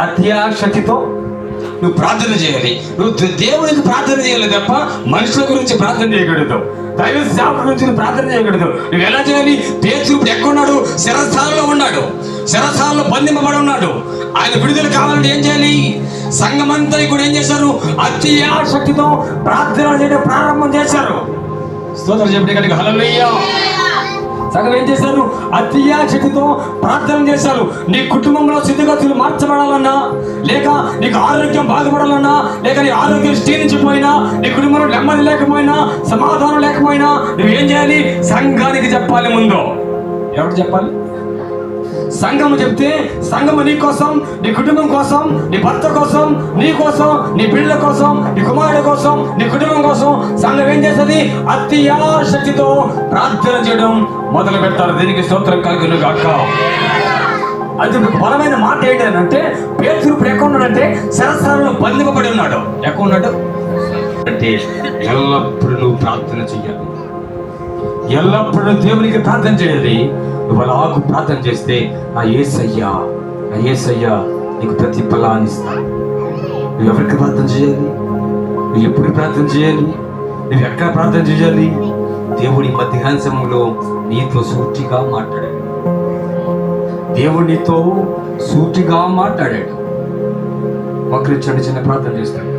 అత్యాశక్తితో నువ్వు ప్రార్థన చేయాలి. నువ్వు దేవునికి ప్రార్థన చేయాలి తప్ప మనుషుల గురించి ప్రార్థన చేయగలుగుతావు దైవ సేవకుల గురించి ప్రార్థన చేయగలుగుతావు నువ్వు ఎలా చేయాలి? పేతురు ఇప్పుడు ఎక్కడున్నాడు శరస్థానంలో ఉన్నాడు. శరస్థానంలో బంధింపబడి ఉన్నాడు. ఆయన విడుదల కావాలంటే ఏం చేయాలి? సంఘమంతా కూడా ఏం చేశారు? అతి శక్తితో ప్రార్థన చేయడం ప్రారంభం చేశారు. స్తోత్రం చెప్పే కనుక హలో సగం ఏం చేశారు? అతియా ప్రార్థన చేశారు. నీ కుటుంబంలో స్థితిగతులు మార్చబడాలన్నా లేక నీకు ఆరోగ్యం బాగుపడాలన్నా లేక నీ ఆరోగ్యం క్షీణించిపోయినా నీ కుటుంబంలో నెమ్మది లేకపోయినా సమాధానం లేకపోయినా నువ్వేం చేయాలి? సంఘానికి చెప్పాలి ముందు. ఎవరు చెప్పాలి? సంఘము చెప్తే సంఘము నీ కోసం నీ కుటుంబం కోసం నీ భర్త కోసం నీ కోసం నీ పిల్లల కోసం నీ కుమారుడు కోసం నీ కుటుంబం కోసం సంఘం ఏం చేస్తుంది? అతి శక్తితో ప్రార్థన చేయడం మొదలు పెడతారు. దీనికి స్తోత్రం కలిగిన కాక అది బలమైన మాట ఏంటంటే పేరు ఇప్పుడు ఎక్కడ ఉన్నాడంటే శరస్థానంలో బంధింపబడి ఉన్నాడు. ఎక్కడ ఉన్నాడు? అంటే ఎల్లప్పుడూ నువ్వు ప్రార్థన చెయ్యాలి. ఎల్లప్పుడూ దేవునికి ప్రార్థన చేయాలి. నువ్వు అలాగు ప్రార్థన చేస్తే ఆ ఏసయ్యా ఆ ఏసయ్యా నీకు ప్రతి ఫలాన్ని ఇస్తాను నువ్వు ఎవరికి ప్రార్థన చేయాలి? నువ్వు ఎప్పుడు ప్రార్థన చేయాలి? నువ్వు ఎక్కడ ప్రార్థన చేయాలి? దేవుడి మధ్యాహ్నంలో నీతో సూటిగా మాట్లాడాడు. దేవుడితో సూటిగా మాట్లాడాడు. ఒకరి చిన్న చిన్న ప్రార్థన చేస్తాడు.